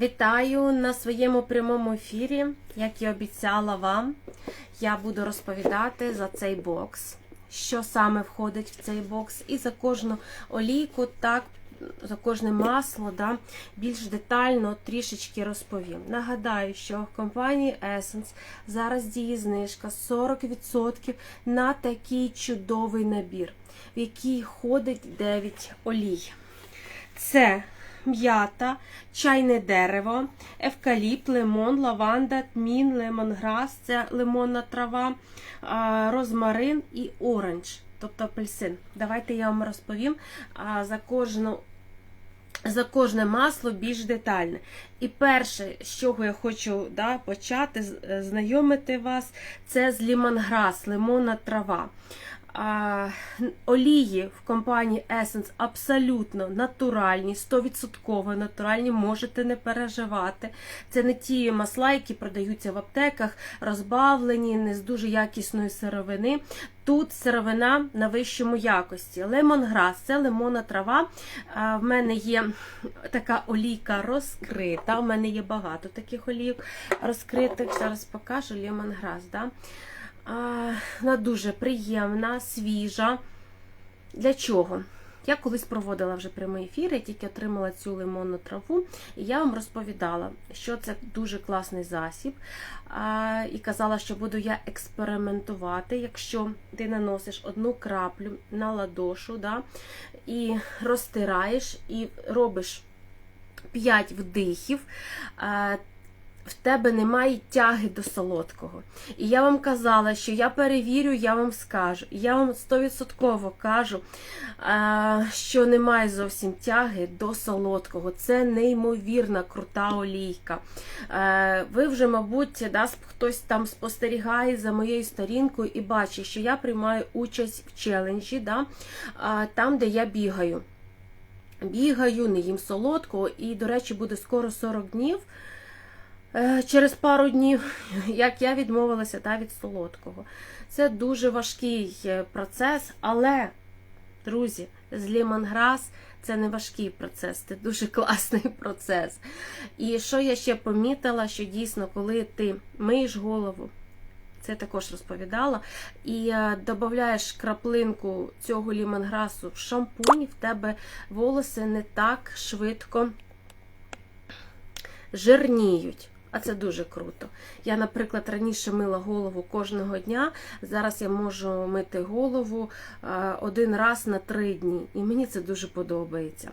Вітаю на своєму прямому ефірі. Як і обіцяла вам, я буду розповідати за цей бокс, що саме входить в цей бокс, і за кожну олійку, так, за кожне масло, да, більш детально трішечки розповім. Нагадаю, що в компанії Essence зараз діє знижка 40% на такий чудовий набір, в який входить 9 олій. Це м'ята, чайне дерево, евкаліпт, лимон, лаванда, тмін, лемонграс, це лимонна трава, розмарин і оранж, тобто апельсин. Давайте я вам розповім за кожну. За кожне масло більш детальне. І перше, з чого я хочу да, почати е, знайомити вас, це з лімонграс, лимонна трава. А, олії в компанії Essence абсолютно натуральні, 100% натуральні, можете не переживати. Це не ті масла, які продаються в аптеках, розбавлені, не з дуже якісної сировини. Тут сировина на вищому якості. Лемонграс це лимонна трава. А, В мене є така олійка розкрита. У мене є багато таких олійок розкритих. Зараз покажу лемонграс. Да? Вона дуже приємна, свіжа. Для чого? Я колись проводила вже прямий ефір, я тільки отримала цю лимонну траву, і я вам розповідала, що це дуже класний засіб. І казала, що буду я експериментувати, якщо ти наносиш одну краплю на ладошу, да, і розтираєш, і робиш 5 вдихів. В тебе немає тяги до солодкого. І я вам казала, що я перевірю, я вам скажу. Я вам 100% кажу, що немає зовсім тяги до солодкого. Це неймовірна крута олійка. Е, Ви вже, мабуть, да, хтось там спостерігає за моєю сторінкою і бачить, що я приймаю участь в челенджі, да, там, де я бігаю. Бігаю, не їм солодкого, і, до речі, буде скоро 40 днів. Е, Через пару днів, як я відмовилася та, від солодкого. Це дуже важкий е, процес, але, друзі, з лімонграс це не важкий процес, це дуже класний процес. І що я ще помітила, що дійсно, коли ти миєш голову, це також розповідала, і е, додаєш краплинку цього лімонграсу в шампунь, в тебе волоси не так швидко жирніють. А це дуже круто. Я, наприклад, раніше мила голову кожного дня. Зараз я можу мити голову е, один раз на три дні, і мені це дуже подобається.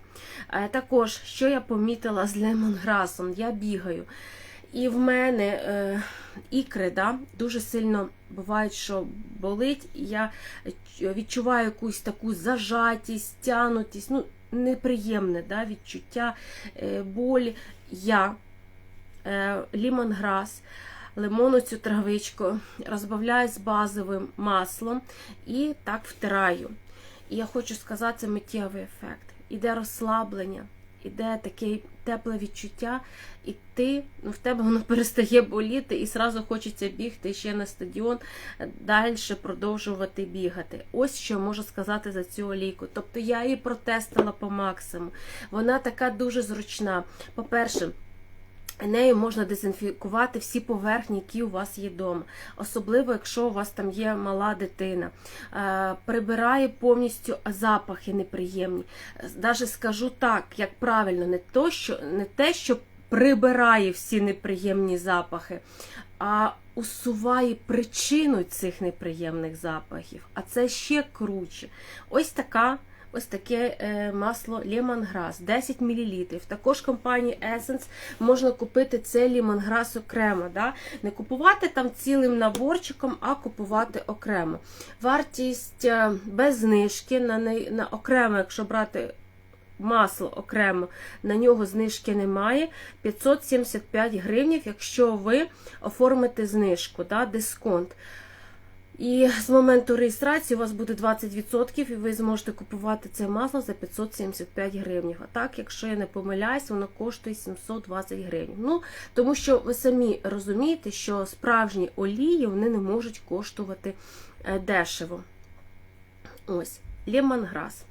Е, Також, що я помітила з лемонграсом, я бігаю. І в мене е, ікри да, дуже сильно бувають, що болить, я відчуваю якусь таку зажатість, тянутість, ну, неприємне да, відчуття, е, боль. Я е, лімонграс, лимону цю травичку, розбавляю з базовим маслом і так втираю. І я хочу сказати, це миттєвий ефект. Іде розслаблення, іде таке тепле відчуття, і ти, ну, в тебе воно перестає боліти, і зразу хочеться бігти ще на стадіон, далі продовжувати бігати. Ось що можу сказати за цю олійку. Тобто я її протестила по максимуму. Вона така дуже зручна. По-перше, Нею можна дезінфікувати всі поверхні, які у вас є вдома, особливо якщо у вас там є мала дитина. Е, Прибирає повністю запахи неприємні. Навіть скажу так, як правильно, не, то, що, не те, що прибирає всі неприємні запахи, а усуває причину цих неприємних запахів. А це ще круче. Ось така. Ось таке е, масло лімонграс 10 мл. Також компанії Essence можна купити це лімонграс окремо. Да? Не купувати там цілим наборчиком, а купувати окремо. Вартість е, без знижки на, на окремо, якщо брати масло окремо, на нього знижки немає. 575 гривнів, якщо ви оформите знижку, да, дисконт. І з моменту реєстрації у вас буде 20%, і ви зможете купувати це масло за 575 гривень. А так, якщо я не помиляюсь, воно коштує 720 гривень. Ну, тому що ви самі розумієте, що справжні олії вони не можуть коштувати е, дешево. Ось, лемонграс.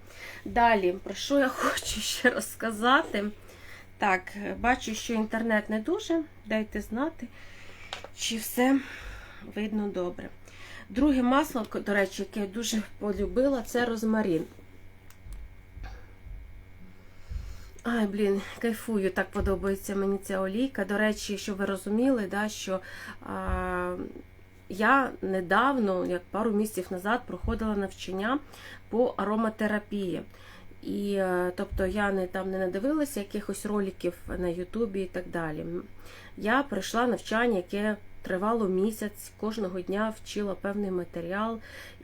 Далі, про що я хочу ще розказати? Так, бачу, що інтернет не дуже. Дайте знати, чи все видно добре. Друге масло, до речі, яке я дуже полюбила, це розмарин. Ай, блін, кайфую, так подобається мені ця олійка. До речі, щоб ви розуміли, да, що а, я недавно, як пару місяців назад, проходила навчання по ароматерапії. І, е, тобто, я не там не надивилася якихось роликів на Ютубі і так далі. Я пройшла навчання, яке тривало місяць, кожного дня вчила певний матеріал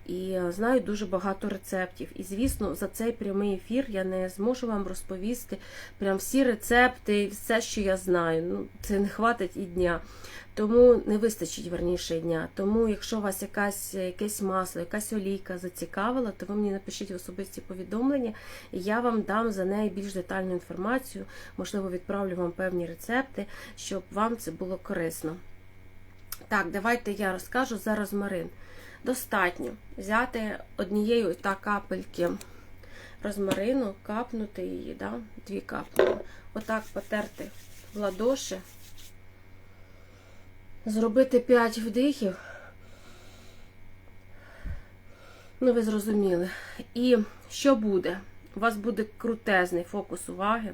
і е, знаю дуже багато рецептів. І, звісно, за цей прямий ефір я не зможу вам розповісти прям всі рецепти, все, що я знаю. Ну, Це не хватить і дня. Тому не вистачить верніше дня. Тому, якщо вас якась, якесь масло, якась олійка зацікавила, то ви мені напишіть в особисті повідомлення, і я вам дам за неї більш детальну інформацію, можливо, відправлю вам певні рецепти, щоб вам це було корисно. Так, давайте я розкажу за розмарин. Достатньо взяти однією та капельки розмарину, капнути її, да? дві капнули. Отак потерти в ладоші, зробити 5 вдихів. Ну, ви зрозуміли. І що буде? У вас буде крутезний фокус уваги,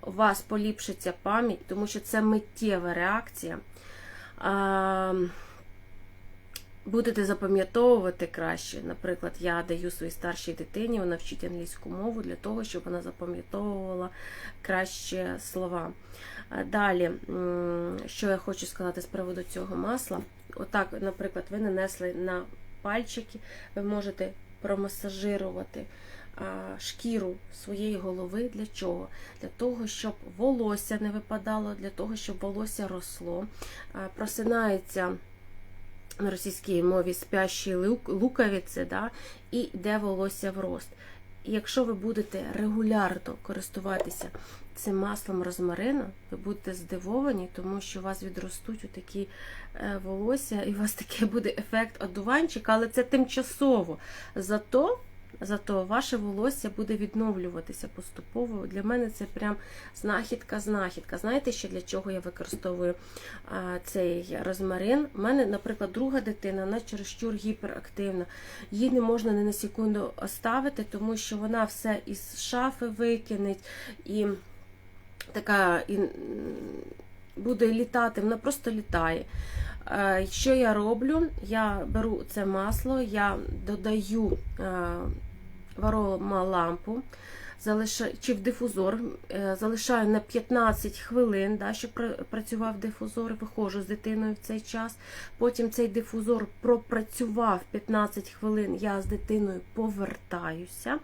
у вас поліпшиться пам'ять, тому що це миттєва реакція. Будете запам'ятовувати краще. Наприклад, я даю своїй старшій дитині, вона вчить англійську мову для того, щоб вона запам'ятовувала краще слова. Далі, що я хочу сказати з приводу цього масла. Отак, наприклад, ви нанесли на пальчики, ви можете промасажирувати шкіру своєї голови. Для чого? Для того, щоб волосся не випадало, для того, щоб волосся росло. Просинається на російській мові спящі луковиці, да, і йде волосся в рост. Якщо ви будете регулярно користуватися цим маслом розмарину, ви будете здивовані, тому що у вас відростуть такі е, волосся, і у вас такий буде ефект одуванчика, але це тимчасово. Зато Зато ваше волосся буде відновлюватися поступово. Для мене це прям знахідка-знахідка. Знаєте, ще для чого я використовую а, цей розмарин? У мене, наприклад, друга дитина, вона чересчур гіперактивна. Її не можна ні на секунду оставити, тому що вона все із шафи викинеть і така і буде літати, вона просто літає. Що я роблю? Я беру це масло, я додаю варома лампу залишаю, чи в дифузор, е, залишаю на 15 хвилин, да, щоб працював дифузор, виходжу з дитиною в цей час. Потім цей дифузор пропрацював 15 хвилин, я з дитиною повертаюся.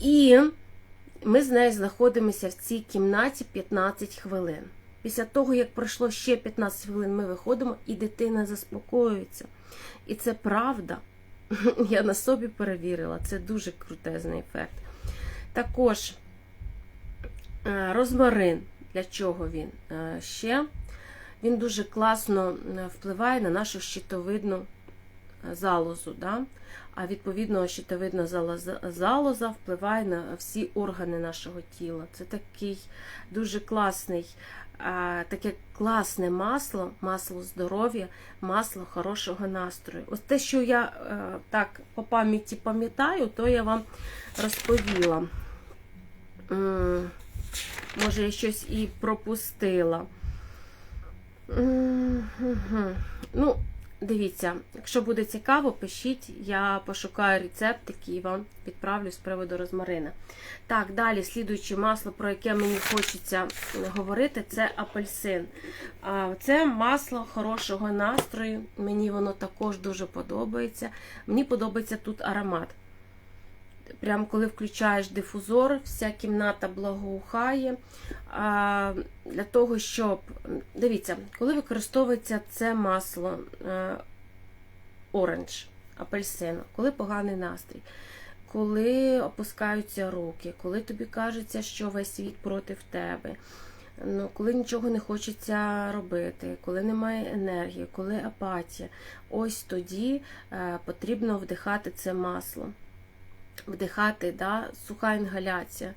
І ми з нею знаходимося в цій кімнаті 15 хвилин. Після того, як пройшло ще 15 хвилин, ми виходимо, і дитина заспокоюється. І це правда. Я на собі перевірила, це дуже крутезний ефект. Також е, розмарин, для чого він е, ще? Він дуже класно е, впливає на нашу щитовидну залозу. Да? А відповідно, щитовидна залоза впливає на всі органи нашого тіла. Це такий дуже класний таке класне масло, масло здоров'я, масло хорошого настрою. Ось те, що я е, так по пам'яті пам'ятаю, то я вам розповіла. Може, я щось і пропустила. Ну, Дивіться, якщо буде цікаво, пишіть, я пошукаю рецепт, який вам відправлю з приводу розмарина. Так, далі, слідуюче масло, про яке мені хочеться говорити, це апельсин. Це масло хорошого настрою. Мені воно також дуже подобається. Мені подобається тут аромат. Прямо коли включаєш дифузор, вся кімната благоухає. А, Для того, щоб. Дивіться, коли використовується це масло е, оранж, апельсину, коли поганий настрій, коли опускаються руки, коли тобі кажеться, що весь світ проти тебе. Ну, Коли нічого не хочеться робити, коли немає енергії, коли апатія, ось тоді е, потрібно вдихати це масло вдихати, да, суха інгаляція.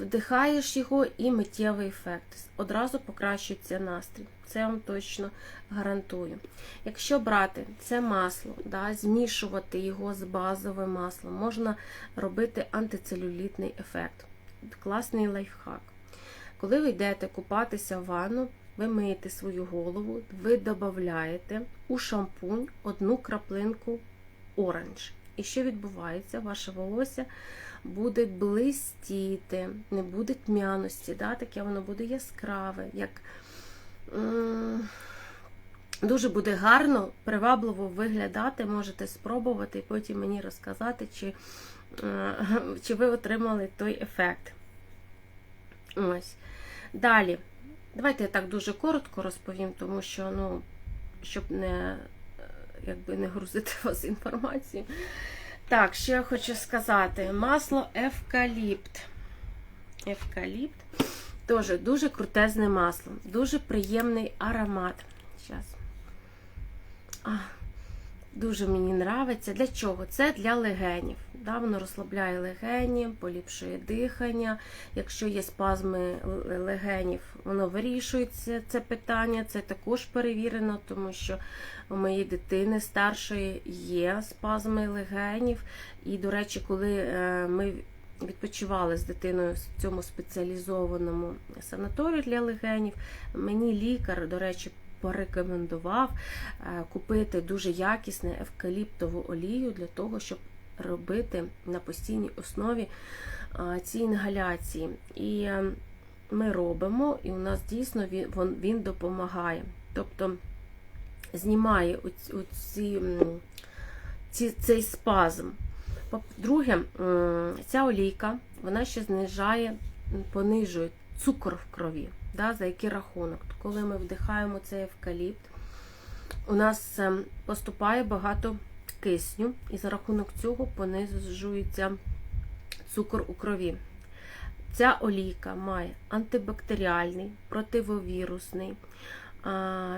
Вдихаєш його і миттєвий ефект. Одразу покращується настрій. Це вам точно гарантую. Якщо брати це масло, да, змішувати його з базовим маслом, можна робити антицелюлітний ефект. Класний лайфхак. Коли ви йдете купатися в ванну, ви миєте свою голову, ви додаєте у шампунь одну краплинку оранж. І що відбувається? Ваше волосся буде блистіти, не буде тьмяності, да? таке воно буде яскраве, як дуже буде гарно, привабливо виглядати, можете спробувати і потім мені розказати, чи, е, чи ви отримали той ефект. Ось. Далі. Давайте я так дуже коротко розповім, тому що, ну, щоб не, якби не грузити вас інформацією. Так, що я хочу сказати: масло евкаліпт. Евкаліпт. Теж дуже крутезне масло, дуже приємний аромат. Зараз. Дуже мені нравиться. Для чого? Це для легенів. Да, Воно розслабляє легені, поліпшує дихання. Якщо є спазми легенів, воно вирішується це питання. Це також перевірено, тому що у моєї дитини старшої є спазми легенів. І, до речі, коли е, ми відпочивали з дитиною в цьому спеціалізованому санаторію для легенів, мені лікар, до речі, порекомендував е, купити дуже якісну евкаліптову олію для того, щоб робити на постійній основі е, ці інгаляції. І е, ми робимо, і у нас дійсно він, він допомагає. Тобто знімає оці, ці, цей спазм. По-друге, ця олійка вона ще знижає, понижує цукор в крові. Да, За який рахунок? Коли ми вдихаємо цей евкаліпт, у нас ем, поступає багато кисню, і за рахунок цього понижується цукор у крові. Ця олійка має антибактеріальний, противовірусний,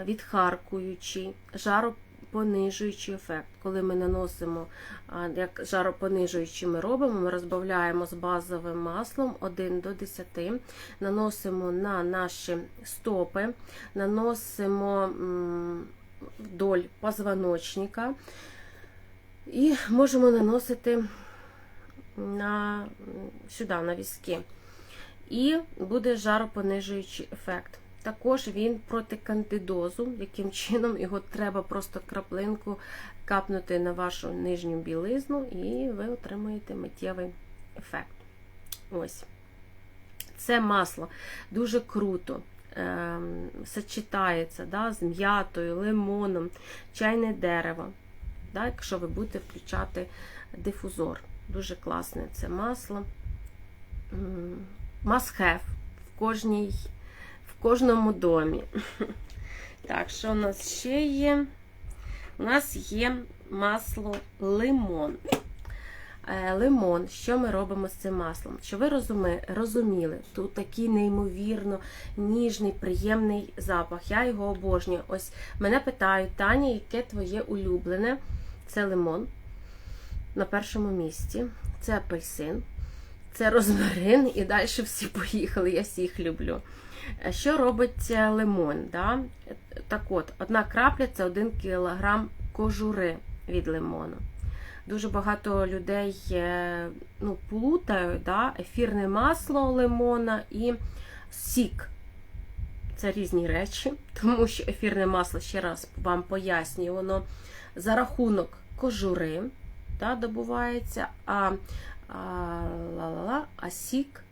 відхаркуючий, жаропонижуючий ефект. Коли ми наносимо, як жаропонижуючий ми робимо, ми розбавляємо з базовим маслом 1 до 10, наносимо на наші стопи, наносимо вдоль позвоночника і можемо наносити на, сюди, на візки. І буде жаропонижуючий ефект. Також він проти кандидозу, яким чином його треба просто краплинку капнути на вашу нижню білизну, і ви отримаєте миттєвий ефект. Ось. Це масло дуже круто е, сочетається да, з м'ятою, лимоном, чайне дерево. Да, Якщо ви будете включати дифузор. Дуже класне це масло. Must have в кожній в кожному домі. Так, що у нас ще є? У нас є масло лимон. Е, лимон, що ми робимо з цим маслом? Що ви розуміли, тут такий неймовірно ніжний, приємний запах. Я його обожнюю. Ось мене питають, Таня, яке твоє улюблене? Це лимон на першому місці, це апельсин, це розмарин, і далі всі поїхали, я всіх люблю. Е, що робить е, лимон? Да? Так от, одна крапля це 1 кг кожури від лимону. Дуже багато людей е, ну, плутають да? ефірне масло лимона і сік. Це різні речі, тому що ефірне масло, ще раз вам пояснюю, воно за рахунок кожури да, добувається, а а, а сік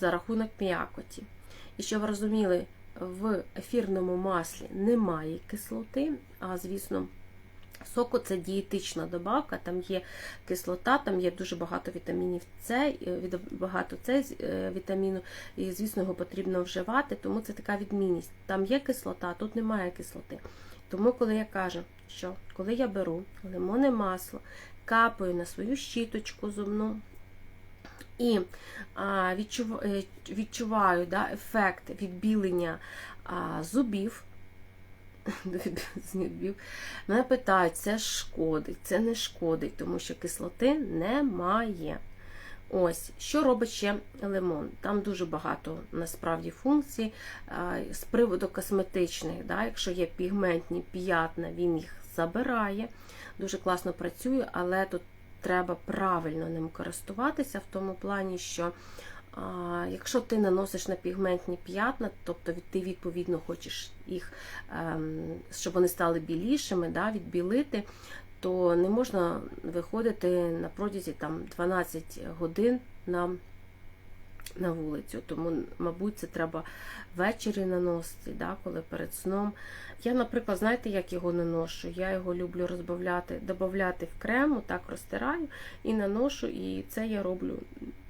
за рахунок м'якоті. І щоб розуміли, в ефірному маслі немає кислоти, а, звісно, соку це дієтична добавка, там є кислота, там є дуже багато вітамінів С, багато С е, вітаміну, і, звісно, його потрібно вживати, тому це така відмінність. Там є кислота, тут немає кислоти. Тому, коли я кажу, що коли я беру лимонне масло, капаю на свою щіточку зубну, і е, відчуваю да, ефект відбілення зубів. Мене питають, це шкодить, це не шкодить, тому що кислоти немає. Ось, що робить ще лимон? Там дуже багато насправді функцій. З приводу косметичних, да, якщо є пігментні п'ятна, він їх забирає. Дуже класно працює, але тут треба правильно ним користуватися в тому плані, що а, якщо ти наносиш на пігментні п'ятна, тобто ти відповідно хочеш їх, ем, щоб вони стали білішими, да, відбілити, то не можна виходити на протязі там 12 годин на, на вулицю. Тому, мабуть, це треба ввечері наносити, да, коли перед сном. Я, наприклад, знаєте, як його наношу? Я його люблю розбавляти, додати в крему, так розтираю і наношу, і це я роблю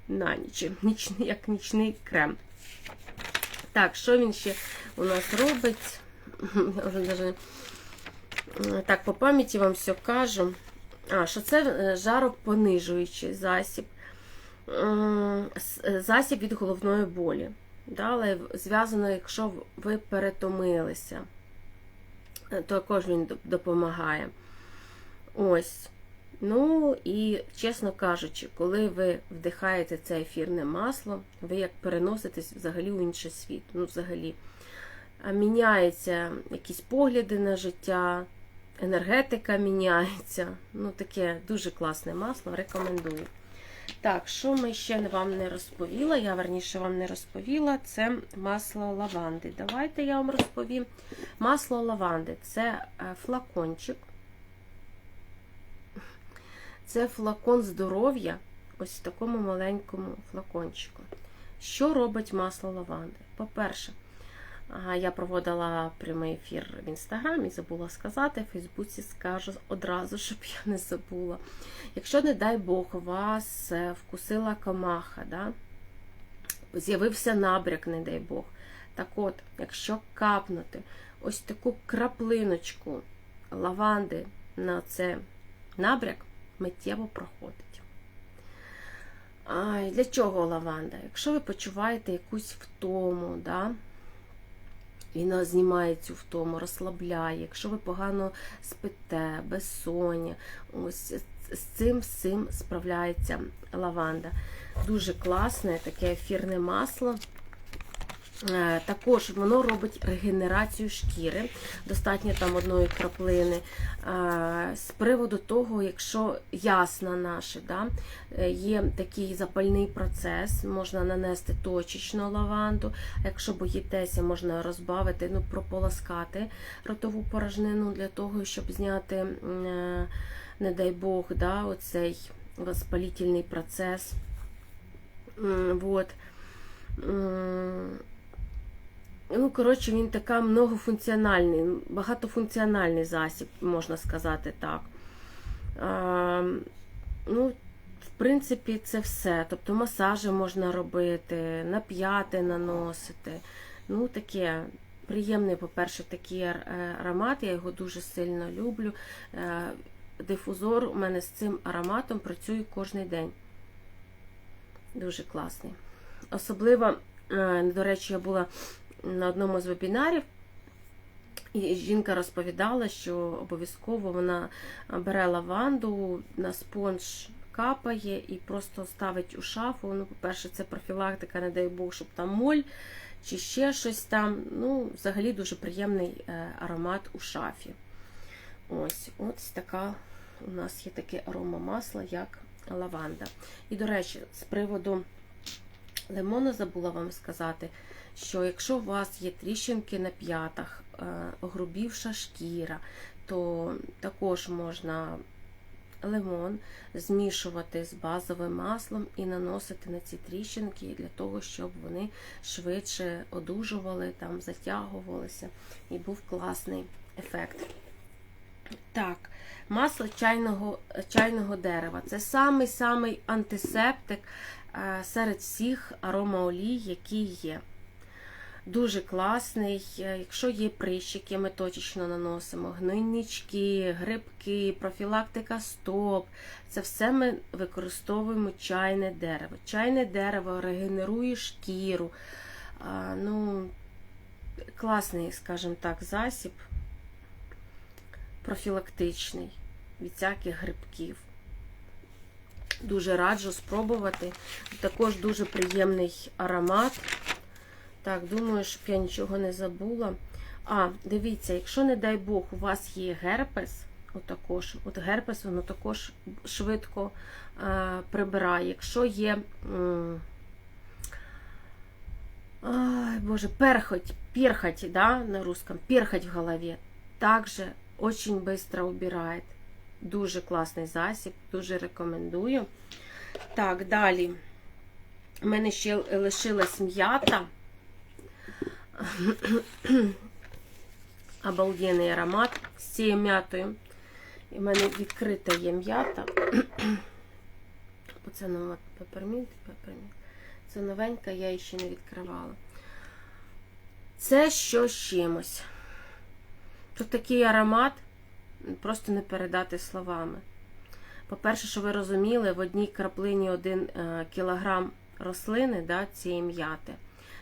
на ніч, нічний, як нічний крем. Так, що він ще у нас робить? Так, по пам'яті вам все кажу. А, що це е, жаропонижуючий засіб. Е, Засіб від головної болі. Але зв'язано, якщо ви перетомилися, Е, також він допомагає. Ось. Ну і, чесно кажучи, коли ви вдихаєте це ефірне масло, ви як переноситесь взагалі у інший світ. Ну, взагалі. Міняються якісь погляди на життя, енергетика міняється. Ну, таке дуже класне масло, рекомендую. Так, що ми ще вам не розповіла, я верніше вам не розповіла, це масло лаванди. Давайте я вам розповім. Масло лаванди це е, флакончик. Це флакон здоров'я, ось в такому маленькому флакончику. Що робить масло лаванди? По-перше, Я проводила прямий ефір в інстаграмі, забула сказати, в Фейсбуці скажу одразу, щоб я не забула. Якщо, не дай Бог, вас е, вкусила комаха, да? з'явився набряк, не дай Бог. Так от, якщо капнути ось таку краплиночку лаванди на це набряк, миттєво проходить. А, для чого лаванда? Якщо ви почуваєте якусь втому, да? Вона знімає цю втому, розслабляє. Якщо ви погано спите, безсоння, ось з цим всім справляється лаванда. Дуже класне таке ефірне масло. Е, Також воно робить регенерацію шкіри, достатньо там одної краплини. Е, З приводу того, якщо ясна наша, да, е, є такий запальний процес, можна нанести точечно лаванду. Якщо боїтеся, можна розбавити, ну, прополоскати ротову порожнину для того, щоб зняти, не дай Бог, да, оцей воспалительний процес. Вот. Ну, коротше, він така многофункціональний, багатофункціональний засіб, можна сказати так. А, ну, в принципі, це все. Тобто масажі можна робити, на п'яти наносити. Ну, таке приємний, по-перше, такий аромат, я його дуже сильно люблю. Е, Дифузор у мене з цим ароматом працює кожен день. Дуже класний. Особливо, е, до речі, я була на одному з вебінарів, і жінка розповідала, що обов'язково вона бере лаванду, на спонж капає і просто ставить у шафу. Ну, по-перше, це профілактика, не дай Бог, щоб там моль чи ще щось там. Ну, взагалі дуже приємний е, аромат у шафі. Ось, ось така у нас є таке арома масла, як лаванда. І, до речі, з приводу лимону забула вам сказати, що якщо у вас є тріщинки на п'ятах, е, огрубівша шкіра, то також можна лимон змішувати з базовим маслом і наносити на ці тріщинки для того, щоб вони швидше одужували, там затягувалися і був класний ефект. Так, масло чайного, чайного дерева. Це самий-самий антисептик е, серед всіх аромаолій, які є. Дуже класний. Якщо є прищики, ми точечно наносимо гнойнички, грибки, профілактика стоп. Це все ми використовуємо чайне дерево. Чайне дерево регенерує шкіру. Ну, класний, скажімо так, засіб профілактичний від всяких грибків. Дуже раджу спробувати. Також дуже приємний аромат. Так, думаю, щоб я нічого не забула. А, дивіться, якщо, не дай Бог, у вас є герпес, от от герпес, воно також швидко е, прибирає. Якщо є. М Ай, Боже, перхоть, перхоть, да, на русском, перхоть в голове, также очень быстро убирает. Дуже класний засіб, дуже рекомендую. Так, далі. У мене ще лишилась м'ята. Обалденний аромат з цією м'ятою. І в мене відкрита є м'ята. Оце нова пепермінт, пепермінт. Це новенька, я її ще не відкривала. Це що з чимось. Тут такий аромат, просто не передати словами. По-перше, що ви розуміли, в одній краплині 1 кілограм рослини да, цієї м'яти.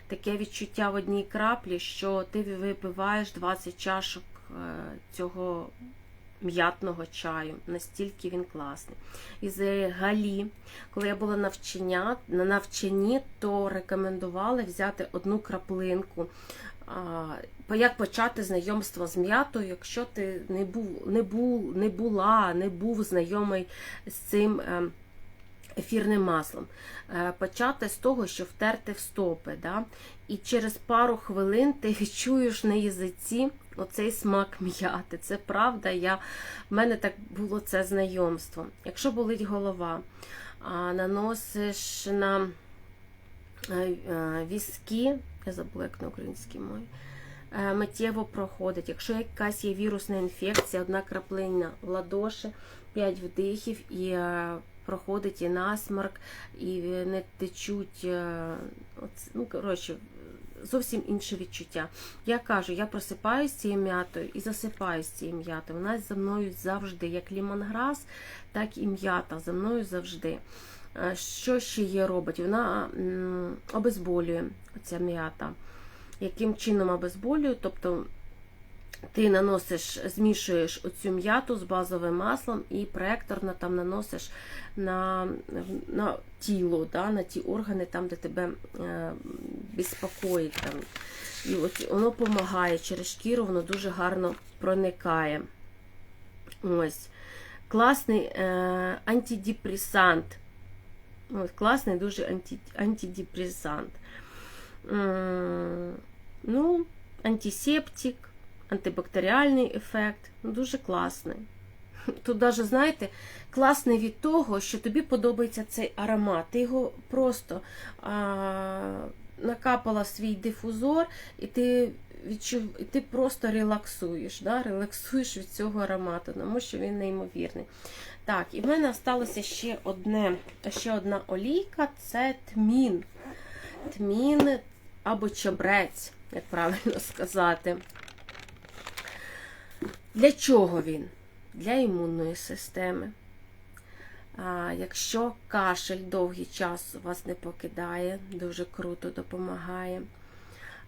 Таке відчуття в одній краплі, що ти випиваєш 20 чашок е, цього м'ятного чаю. Настільки він класний. І взагалі, коли я була навчання, на навчанні, то рекомендували взяти одну краплинку. Як почати знайомство з м'ятою, якщо ти не був, не був, не була, не був знайомий з цим ем, ефірним маслом. Е, почати з того, що втерти в стопи. Да? І через пару хвилин ти відчуєш на язиці оцей смак м'яти. Це правда, я, в мене так було це знайомство. Якщо болить голова, наносиш на е, е, візки, я забула, як на українській мові. Миттєво проходить. Якщо якась є вірусна інфекція, одна краплина в ладоші, 5 вдихів і проходить і насморк, і не течуть. Ну, коротше, зовсім інше відчуття. Я кажу, я просипаюсь цією м'ятою і засипаю з цією м'ятою. Вона за мною завжди, як лімонграс, так і м'ята за мною завжди. Що ще є робить? Вона обезболює ця м'ята. Яким чином обезболює? Тобто ти наносиш, змішуєш оцю м'яту з базовим маслом і проекторно там наносиш на на тіло, да, на ті органи, там, де тебе е, безпокоїть. Там. І от воно допомагає через шкіру, воно дуже гарно проникає. Ось. Класний е, антидепресант. Ось, Класний дуже анті, антидепресант. Е, ну, антисептик антибактеріальний ефект. Ну, Дуже класний. Тут навіть, знаєте, класний від того, що тобі подобається цей аромат. Ти його просто а, накапала свій дифузор, і ти відчув, і ти просто релаксуєш. да? Релаксуєш від цього аромату, тому що він неймовірний. Так, і в мене залишилося ще одне, ще одна олійка це тмін. Тмін або чабрець, як правильно сказати. Для чого він? Для імунної системи. А, Якщо кашель довгий час вас не покидає, дуже круто допомагає.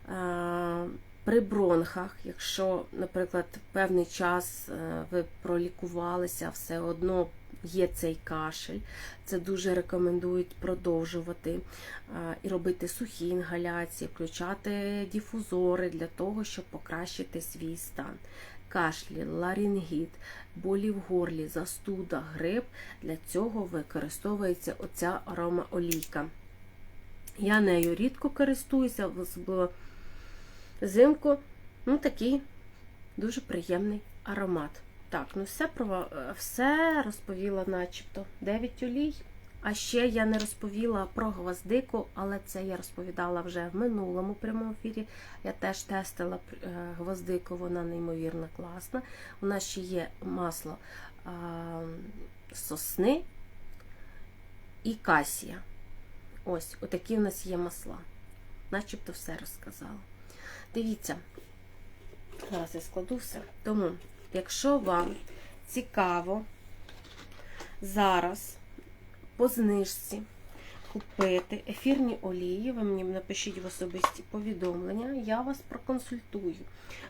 А, При бронхах, якщо, наприклад, певний час е, ви пролікувалися, все одно є цей кашель, це дуже рекомендують продовжувати і робити сухі інгаляції, включати дифузори для того, щоб покращити свій стан кашлі, ларінгіт, болі в горлі, застуда, грип. Для цього використовується оця аромаолійка. Я нею рідко користуюся, особливо взимку. Ну, такий дуже приємний аромат. Так, ну все все розповіла начебто 9 олій. А ще я не розповіла про гвоздику, але це я розповідала вже в минулому прямому ефірі. Я теж тестила е, гвоздику, вона неймовірно класна. У нас ще є масло сосни і касія. Ось, отакі у нас є масла. Начебто все розказала. Дивіться, зараз я складу все. Тому, якщо вам цікаво зараз по знижці купити ефірні олії, ви мені напишіть в особисті повідомлення, я вас проконсультую.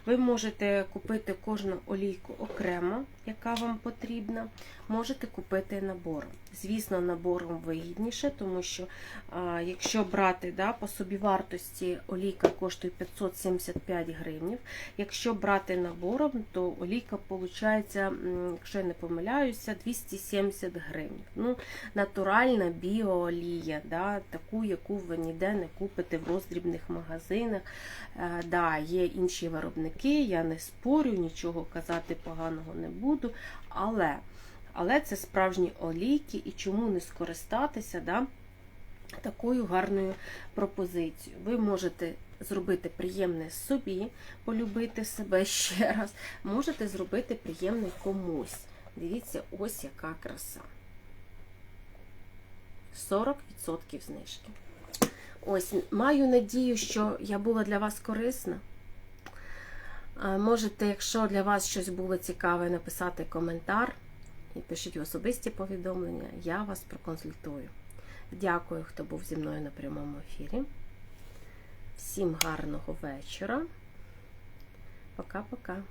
Ви можете купити кожну олійку окремо, яка вам потрібна, можете купити набором. Звісно, набором вигідніше, тому що а, якщо брати да, по собівартості олійка коштує 575 гривнів. Якщо брати набором, то олійка виходить, якщо я не помиляюся, 270 гривень. Ну, натуральна біоолія, да, таку, яку ви ніде не купите в роздрібних магазинах. Е, да, є інші виробники, я не спорю, нічого казати поганого не буду. Але, але це справжні олійки, і чому не скористатися да, такою гарною пропозицією. Ви можете зробити приємне собі, полюбити себе ще раз, можете зробити приємне комусь. Дивіться, ось яка краса. 40% знижки. Ось, маю надію, що я була для вас корисна. Можете, якщо для вас щось було цікаве, написати коментар і пишіть особисті повідомлення, я вас проконсультую. Дякую, хто був зі мною на прямому ефірі. Всім гарного вечора. Пока-пока.